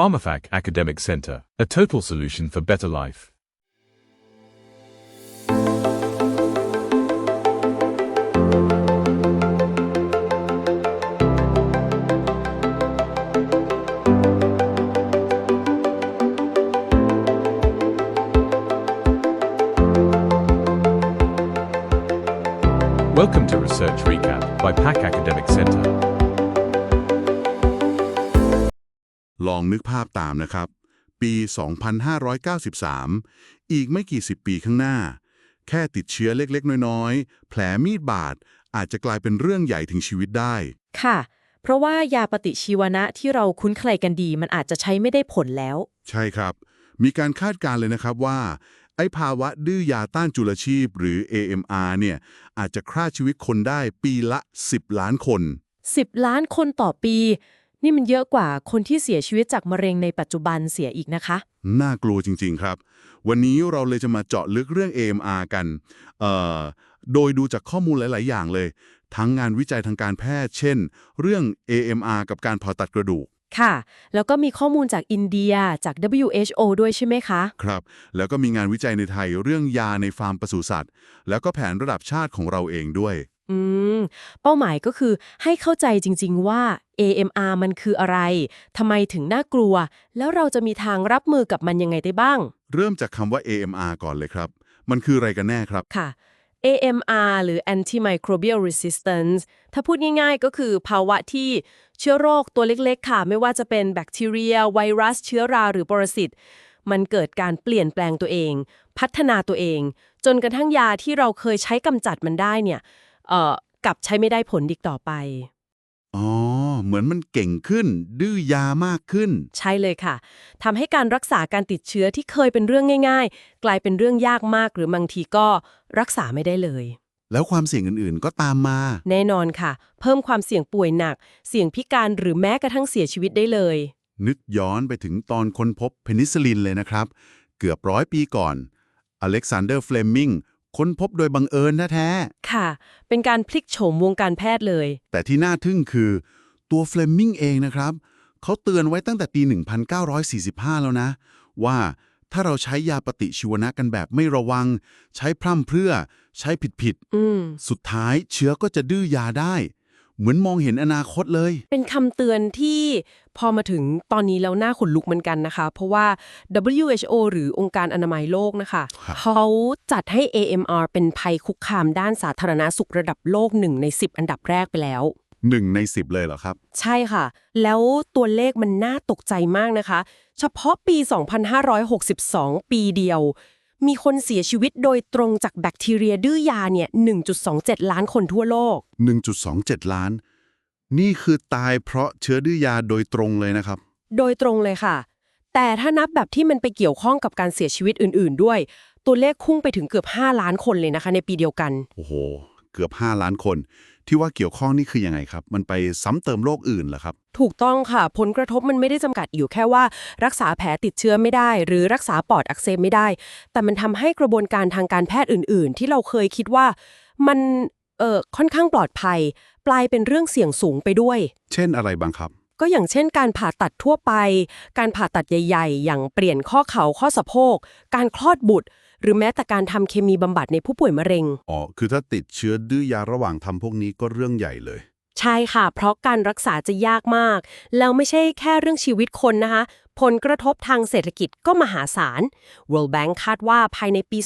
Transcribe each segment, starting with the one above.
PharmaFac Academic Center, a total solution for better life. Welcome to Research Recap by PAC Academic Center. ลองนึกภาพตามนะครับ ปี 2593 อีกไม่กี่สิบปีข้างหน้า แค่ติดเชื้อเล็กๆ น้อยๆ แผลมีดบาดอาจจะกลายเป็นเรื่องใหญ่ถึงชีวิตได้ ค่ะ เพราะว่ายาปฏิชีวนะที่เราคุ้นเคยกันดี มันอาจจะใช้ไม่ได้ผลแล้ว ใช่ครับ มีการคาดการณ์เลยนะครับว่าไอ้ภาวะดื้อยาต้านจุลชีพหรือ AMR เนี่ยอาจจะฆ่าชีวิตคนได้ปีละ 10 ล้านคน 10 ล้านคนต่อปี นี่มันเยอะกว่าคนที่เสียชีวิตจากมะเร็งในปัจจุบันเสียอีกนะคะ น่ากลัวจริง ๆ ครับ วันนี้เราเลยจะมาเจาะลึกเรื่อง AMR กันเอ่อโดยดูจากข้อมูลหลาย ๆ อย่างเลย ทั้งงานวิจัยทางการแพทย์ เช่น เรื่อง AMR กับการผ่าตัดกระดูก ค่ะ แล้วก็มีข้อมูลจากอินเดียจาก WHO ด้วยใช่ไหมคะ ครับ แล้วก็มีงานวิจัยในไทยเรื่องยาในฟาร์มปศุสัตว์ แล้วก็แผนระดับชาติของเราเองด้วยอืม เป้าหมายก็คือให้เข้าใจจริง ๆ ว่า AMR มันคืออะไรทำไมถึงน่ากลัว แล้วเราจะมีทางรับมือกับมันยังไงได้บ้าง เริ่มจากคำว่า AMR ก่อนเลยครับ มันคืออะไรกันแน่ครับ ค่ะ AMR หรือ antimicrobial resistance ถ้าพูดง่ายๆ ก็คือภาวะที่เชื้อโรคตัวเล็กๆ ค่ะ ไม่ว่าจะเป็นแบคทีเรีย ไวรัส เชื้อราหรือปรสิต มันเกิดการเปลี่ยนแปลงตัวเอง พัฒนาตัวเอง จนกระทั่งยาที่เราเคยใช้กำจัดมันได้เนี่ย เอ่อ กลับใช้ไม่ได้ผลอีกต่อไป อ๋อ เหมือนมันเก่งขึ้น ดื้อยามากขึ้น ใช่เลยค่ะทำให้การรักษาการติดเชื้อที่เคยเป็นเรื่องง่าย ๆ กลายเป็นเรื่องยากมากหรือบางทีก็รักษาไม่ได้เลย แล้วความเสี่ยงอื่นๆ ก็ตามมา แน่นอนค่ะ เพิ่มความเสี่ยงป่วยหนัก เสี่ยงพิการหรือแม้กระทั่งเสียชีวิตได้เลย นึกย้อนไปถึงตอนค้นพบเพนิซิลลินเลยนะครับ เกือบร้อยปีก่อน อเล็กซานเดอร์ เฟลมิง ค้นพบโดยบังเอิญแท้ค่ะ เป็นการพลิกโฉมวงการแพทย์เลยๆแต่ที่น่าทึ่งคือตัวเฟลมิงเองนะครับ เขาเตือนไว้ตั้งแต่ปี 1945 แล้วนะ ว่าถ้าเราใช้ยาปฏิชีวนะกันแบบไม่ระวัง ใช้พร่ำเพรื่อ ใช้ผิดอืมๆสุดท้ายเชื้อก็จะดื้อยาได้ เหมือนมองเห็นอนาคตเลย เป็นคำเตือนที่พอมาถึงตอนนี้แล้วน่าขนลุกเหมือนกันนะคะ เพราะว่า WHO หรือองค์การอนามัยโลกนะคะครับเขาจัดให้ AMR เป็นภัยคุกคามด้านสาธารณสุขระดับโลกหนึ่งใน 10 อันดับแรกไปแล้วหนึ่งในสิบเลยเหรอครับ ใช่ค่ะ แล้วตัวเลขมันน่าตกใจมากนะคะ เฉพาะปี 2562 ปีเดียว มีคนเสียชีวิตโดยตรงจากแบคทีเรียดื้อยาเนี่ย 1.27 ล้านคนทั่วโลก 1.27 ล้าน นี่คือตายเพราะเชื้อดื้อยาโดยตรงเลยนะครับ โดยตรงเลยค่ะ แต่ถ้านับแบบที่มันไปเกี่ยวข้องกับการเสียชีวิตอื่น ๆ ด้วย ตัวเลขพุ่งไปถึงเกือบ 5 ล้านคนเลยนะคะ ในปีเดียวกัน โอ้โห เกือบ 5 ล้านคน ที่ว่าเกี่ยวข้องนี่คือยังไงครับ มันไปซ้ำเติมโรคอื่นเหรอครับ ถูกต้องค่ะ ผลกระทบมันไม่ได้จำกัดอยู่แค่ว่า รักษาแผลติดเชื้อไม่ได้ หรือรักษาปอดอักเสบไม่ได้ แต่มันทำให้กระบวนการทางการแพทย์อื่น ๆ ที่เราเคยคิดว่ามันเอ่อค่อนข้างปลอดภัยกลายเป็นเรื่องเสี่ยงสูงไปด้วย เช่นอะไรบ้างครับ ก็อย่างเช่นการผ่าตัดทั่วไป การผ่าตัดใหญ่ ๆ อย่างเปลี่ยนข้อเข่าข้อสะโพก การคลอดบุตร หรือแม้แต่การทำเคมีบำบัดในผู้ป่วยมะเร็ง อ๋อ คือถ้าติดเชื้อดื้อยาระหว่างทำพวกนี้ก็เรื่องใหญ่เลย ใช่ค่ะ เพราะการรักษาจะยากมาก แล้วไม่ใช่แค่เรื่องชีวิตคนนะคะ ผลกระทบทางเศรษฐกิจก็มหาศาล World Bank คาดว่าภายในปี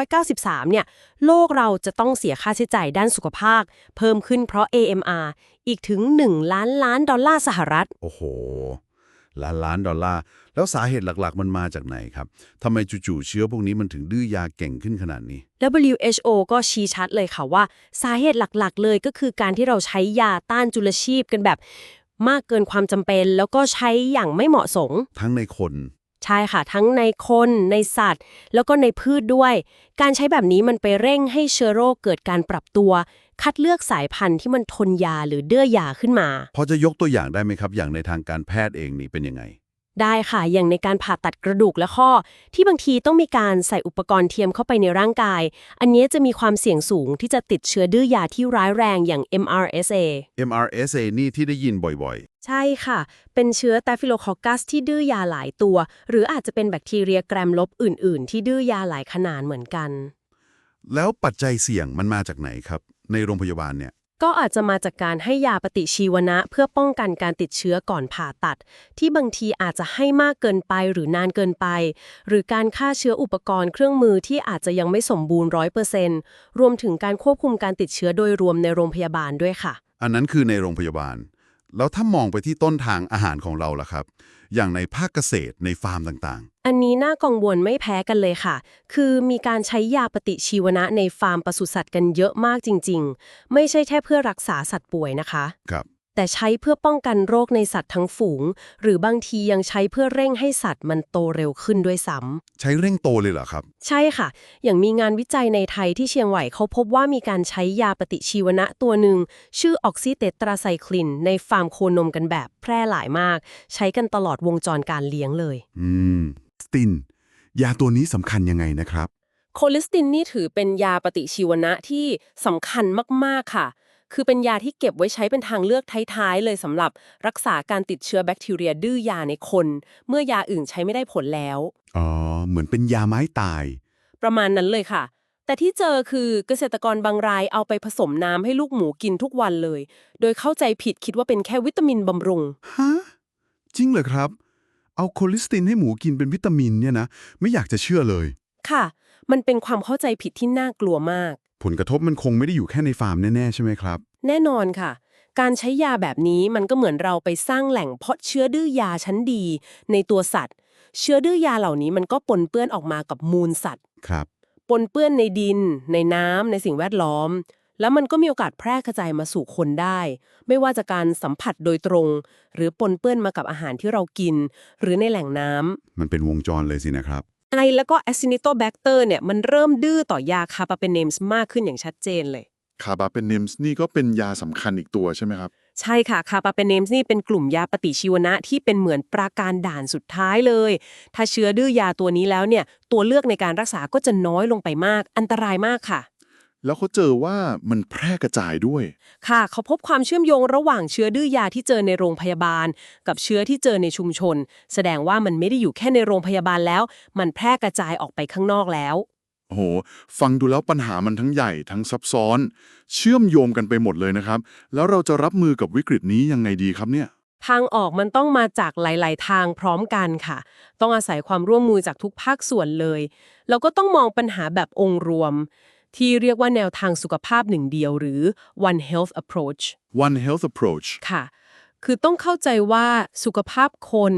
2593 เนี่ย โลกเราจะต้องเสียค่าใช้จ่ายด้านสุขภาพ เพิ่มขึ้นเพราะ AMR อีกถึง 1 ล้านล้านดอลลาร์สหรัฐ โอ้โห ล้านล้านดอลลาร์ แล้วสาเหตุหลักๆ มันมาจากไหนครับทำไมจู่ๆเชื้อพวกนี้มันถึงดื้อยาเก่งขึ้นขนาดนี้ WHO ก็ชี้ชัดเลยค่ะว่า สาเหตุหลักๆ เลยก็คือการที่เราใช้ยาต้านจุลชีพกันแบบ มากเกินความจำเป็น แล้วก็ใช้อย่างไม่เหมาะสม ทั้งในคนใช่ค่ะ ทั้งในคนในสัตว์ แล้วก็ในพืชด้วย การใช้แบบนี้มันไปเร่งให้เชื้อโรคเกิดการปรับตัว คัดเลือกสายพันธุ์ที่มันทนยาหรือเดื้อยาขึ้นมา พอจะยกตัวอย่างได้ไหมครับ อย่างในทางการแพทย์เองนี่เป็นยังไง ได้ค่ะ อย่างในการผ่าตัดกระดูกและข้อ ที่บางทีต้องมีการใส่อุปกรณ์เทียมเข้าไปในร่างกาย อันนี้จะมีความเสี่ยงสูงที่จะติดเชื้อดื้อยาที่ร้ายแรงอย่าง MRSA MRSA นี่ที่ได้ยินบ่อยใช่ค่ะ เป็นเชื้อ Staphylococcus ที่ดื้อยาหลายตัว หรืออาจจะเป็นแบคทีเรียแกรมลบอื่น ๆ ที่ดื้อยาหลายขนาดเหมือนกัน ๆ แล้วปัจจัยเสี่ยงมันมาจากไหนครับ ในโรงพยาบาลเนี่ย ก็อาจจะมาจากการให้ยาปฏิชีวนะเพื่อป้องกันการติดเชื้อก่อนผ่าตัด ที่บางทีอาจจะให้มากเกินไปหรือนานเกินไป หรือการฆ่าเชื้ออุปกรณ์เครื่องมือที่อาจจะยังไม่สมบูรณ์ร้อยเปอร์เซนต์รวมถึงการควบคุมการติดเชื้อโดยรวมในโรงพยาบาลด้วยค่ะ อันนั้นคือในโรงพยาบาล แล้วถ้ามองไปที่ต้นทางอาหารของเราล่ะครับ อย่างในภาคเกษตรในฟาร์มต่างอันนี้น่ากังวลไม่แพ้กันเลยค่ะ คือมีการใช้ยาปฏิชีวนะในฟาร์มปศุสัตว์กันเยอะมากจริง ๆ ไม่ใช่แค่เพื่อรักษาสัตว์ป่วยนะคะๆครับ แต่ใช้เพื่อป้องกันโรคในสัตว์ทั้งฝูง หรือบางทียังใช้เพื่อเร่งให้สัตว์มันโตเร็วขึ้นด้วยซ้ำใช้เร่งโตเลยเหรอครับ ใช่ค่ะ อย่างมีงานวิจัยในไทยที่เชียงใหม่เขาพบว่ามีการใช้ยาปฏิชีวนะตัวหนึ่ง ชื่อออกซิเตตราไซคลิน ในฟาร์มโคนมกันแบบแพร่หลายมาก ใช้กันตลอดวงจรการเลี้ยงเลย อืมสติน ยาตัวนี้สำคัญยังไงนะครับ โคลิสตินนี่ถือเป็นยาปฏิชีวนะที่สำคัญมากๆค่ะ คือเป็นยาที่เก็บไว้ใช้เป็นทางเลือกท้ายๆ เลยสำหรับรักษาการติดเชื้อแบคทีเรียดื้อยาในคน เมื่อยาอื่นใช้ไม่ได้ผลแล้ว อ๋อ เหมือนเป็นยาไม้ตาย ประมาณนั้นเลยค่ะ แต่ที่เจอคือเกษตรกรบางรายเอาไปผสมน้ำให้ลูกหมูกินทุกวันเลย โดยเข้าใจผิดคิดว่าเป็นแค่วิตามินบำรุง ฮะ จริงเหรอครับ เอาโคลิสตินให้หมูกินเป็นวิตามินเนี่ยนะ ไม่อยากจะเชื่อเลย ค่ะ มันเป็นความเข้าใจผิดที่น่ากลัวมาก ผลกระทบมันคงไม่ได้อยู่แค่ในฟาร์มแน่ๆใช่ไหมครับ แน่นอนค่ะ การใช้ยาแบบนี้มันก็เหมือนเราไปสร้างแหล่งเพาะเชื้อดื้อยาชั้นดี ในตัวสัตว์ เชื้อดื้อยาเหล่านี้มันก็ปนเปื้อนออกมากับมูลสัตว์ ครับ ปนเปื้อนในดิน ในน้ำในสิ่งแวดล้อม แล้วมันก็มีโอกาสแพร่กระจายมาสู่คนได้ ไม่ว่าจะการสัมผัสโดยตรง หรือปนเปื้อนมากับอาหารที่เรากิน หรือในแหล่งน้ำมันเป็นวงจรเลยสินะครับ ไอแล้วก็ Acinetobacter เนี่ยมันเริ่มดื้อต่อยาคาปาเปเนมส์มากขึ้นอย่างชัดเจนเลย คาบาเป็นเนมส์นี่ก็เป็นยาสำคัญอีกตัวใช่ไหมครับ ใช่ค่ะ คาปาเปเนมส์นี่เป็นกลุ่มยาปฏิชีวนะที่เป็นเหมือนปราการด่านสุดท้ายเลย ถ้าเชื้อดื้อยาตัวนี้แล้วเนี่ยตัวเลือกในการรักษาก็จะน้อยลงไปมาก อันตรายมากค่ะ แล้วเขาเจอว่ามันแพร่กระจายด้วย ค่ะ เขาพบความเชื่อมโยงระหว่างเชื้อดื้อยาที่เจอในโรงพยาบาล กับเชื้อที่เจอในชุมชน แสดงว่ามันไม่ได้อยู่แค่ในโรงพยาบาลแล้ว มันแพร่กระจายออกไปข้างนอกแล้ว โอ้โห ฟังดูแล้วปัญหามันทั้งใหญ่ทั้งซับซ้อน เชื่อมโยงกันไปหมดเลยนะครับ แล้วเราจะรับมือกับวิกฤตนี้ยังไงดีครับเนี่ยทางออกมันต้องมาจากหลาย ๆ ทางพร้อมกันค่ะ ต้องอาศัยความร่วมมือจากทุกภาคส่วนเลย แล้วก็ต้องมองปัญหาแบบองค์รวม ที่เรียกว่าแนวทางสุขภาพหนึ่งเดียวหรือ one health approach One Health Approach ค่ะ คือต้องเข้าใจว่าสุขภาพคน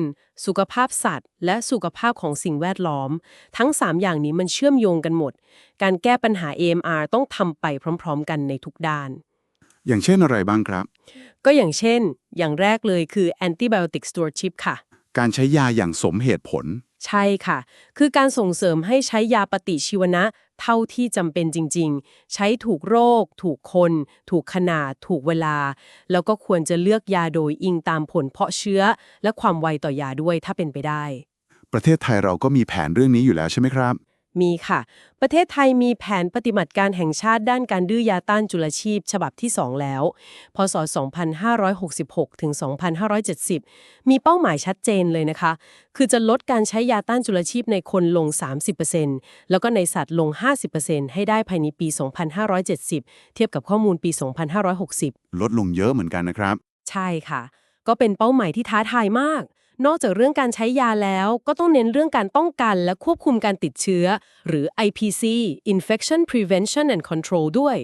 สุขภาพสัตว์ และสุขภาพของสิ่งแวดล้อม ทั้ง 3 อย่างนี้มันเชื่อมโยงกันหมด การแก้ปัญหา AMR ต้องทำไปพร้อม ๆ กันในทุกด้าน อย่างเช่นอะไรบ้างครับ ก็อย่างเช่น อย่างแรกเลยคือ antibiotic stewardship ค่ะ การใช้ยาอย่างสมเหตุผล ใช่ค่ะ คือการส่งเสริมให้ใช้ยาปฏิชีวนะ เท่าที่จำเป็นจริง ๆ ใช้ถูกโรค ถูกคน ถูกขนาด ถูกเวลา แล้วก็ควรจะเลือกยาโดยอิงตามผลเพาะเชื้อ และความไวต่อยาด้วยถ้าเป็นไปได้ ประเทศไทยเราก็มีแผนเรื่องนี้อยู่แล้วใช่ไหมครับ มีค่ะ ประเทศไทยมีแผนปฏิบัติการแห่งชาติด้านการดื้อยาต้านจุลชีพ ฉบับที่ 2 แล้ว พศ 2566 ถึง 2570 มีเป้าหมายชัดเจนเลยนะคะ คือจะลดการใช้ยาต้านจุลชีพในคนลง 30%แล้วก็ในสัตว์ลง 50%ให้ได้ภายในปี 2570 เทียบกับข้อมูลปี 2560 ลดลงเยอะเหมือนกันนะครับ ใช่ค่ะ ก็เป็นเป้าหมายที่ท้าทายมาก นอกจากเรื่องการใช้ยาแล้วก็ต้องเน้นเรื่องการป้องกันและควบคุมการติดเชื้อ หรือ IPC Infection Prevention and Control ด้วย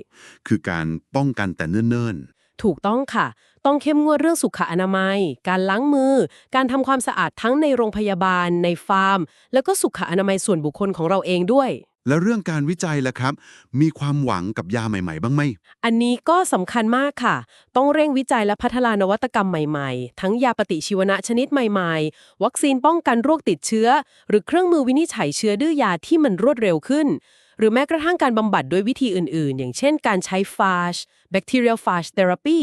คือการป้องกันแต่เนิ่นถูกต้องค่ะ ต้องเข้มงวดเรื่องสุขอนามัย การล้างมือ การทำความสะอาดทั้งในโรงพยาบาล ในฟาร์ม แล้วก็สุขอนามัยส่วนบุคคลของเราเองด้วยๆ แล้วเรื่องการวิจัยล่ะครับ มีความหวังกับยาใหม่ ๆ บ้างไหม อันนี้ก็สำคัญมากค่ะ ต้องเร่งวิจัยและพัฒนานวัตกรรมใหม่ๆ ทั้งยาปฏิชีวนะชนิดใหม่ๆ วัคซีนป้องกันโรคติดเชื้อ หรือเครื่องมือวินิจฉัยเชื้อดื้อยาที่มันรวดเร็วขึ้น หรือแม้กระทั่งการบำบัดด้วยวิธีอื่นๆ อย่างเช่นการใช้ฟาช bacterial phage therapy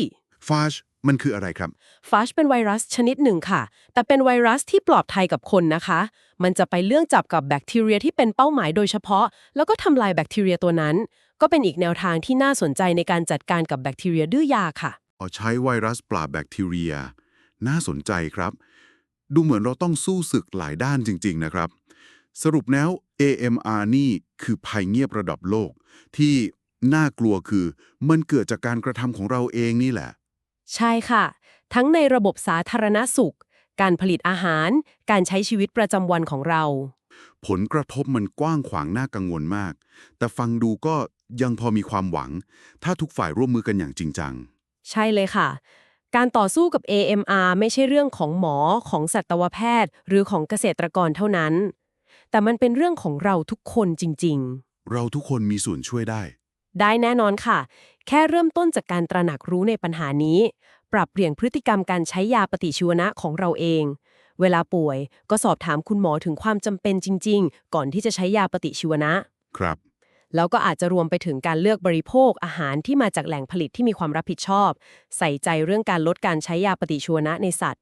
ฟาชมันคืออะไรครับฟัชเป็นไวรัสชนิดหนึ่งค่ะ แต่เป็นไวรัสที่ปลอดภัยกับคนนะคะ มันจะไปเรื่องจับกับแบคทีเรียที่เป็นเป้าหมายโดยเฉพาะ แล้วก็ทำลายแบคทีเรียตัวนั้น ก็เป็นอีกแนวทางที่น่าสนใจในการจัดการกับแบคทีเรียดื้อยาค่ะพอใช้ไวรัสปราบแบคทีเรีย น่าสนใจครับ ดูเหมือนเราต้องสู้ศึกหลายด้านจริง ๆ นะครับ สรุปแล้ว AMR นี่คือภัยเงียบระดับโลก ที่น่ากลัวคือ มันเกิดจากการกระทำของเราเองนี่แหละ ใช่ค่ะ ทั้งในระบบสาธารณสุข การผลิตอาหาร การใช้ชีวิตประจำวันของเรา ผลกระทบมันกว้างขวางน่ากังวลมาก แต่ฟังดูก็ยังพอมีความหวัง ถ้าทุกฝ่ายร่วมมือกันอย่างจริงจัง ใช่เลยค่ะ การต่อสู้กับ AMR ไม่ใช่เรื่องของหมอของสัตวแพทย์ หรือของเกษตรกรเท่านั้น แต่มันเป็นเรื่องของเราทุกคนจริงเราทุกคนมีส่วนช่วยได้ๆได้แน่นอนค่ะ แค่เริ่มต้นจากการตระหนักรู้ในปัญหานี้ ปรับเปลี่ยนพฤติกรรมการใช้ยาปฏิชีวนะของเราเอง เวลาป่วยก็สอบถามคุณหมอถึงความจำเป็นจริง ๆ ก่อนที่จะใช้ยาปฏิชีวนะ ครับ แล้วก็อาจจะรวมไปถึงการเลือกบริโภคอาหารที่มาจากแหล่งผลิตที่มีความรับผิดชอบ ใส่ใจเรื่องการลดการใช้ยาปฏิชีวนะในสัตว์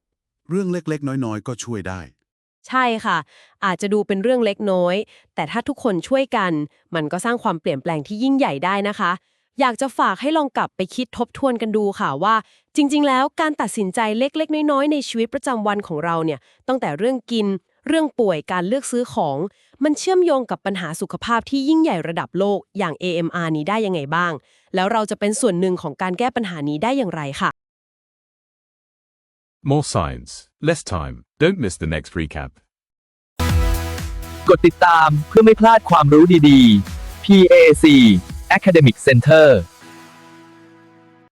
เรื่องเล็กๆ น้อยๆ ก็ช่วยได้ ใช่ค่ะ อาจจะดูเป็นเรื่องเล็กน้อย แต่ถ้าทุกคนช่วยกัน มันก็สร้างความเปลี่ยนแปลงที่ยิ่งใหญ่ได้นะคะ อยากจะฝากให้ลองกลับไปคิดทบทวนกันดูค่ะว่า จริง ๆ แล้วการตัดสินใจเล็ก ๆ น้อย ๆ ในชีวิตประจำวันของเราเนี่ยตั้งแต่เรื่องกิน เรื่องป่วยการเลือกซื้อของ มันเชื่อมโยงกับปัญหาสุขภาพที่ยิ่งใหญ่ระดับโลกอย่าง AMR นี้ได้ยังไงบ้าง แล้วเราจะเป็นส่วนหนึ่งของการแก้ปัญหานี้ได้อย่างไรค่ะ More science, less time. Don't miss the next recap. กดติดตามเพื่อไม่พลาดความรู้ดีๆ PAC Academic Center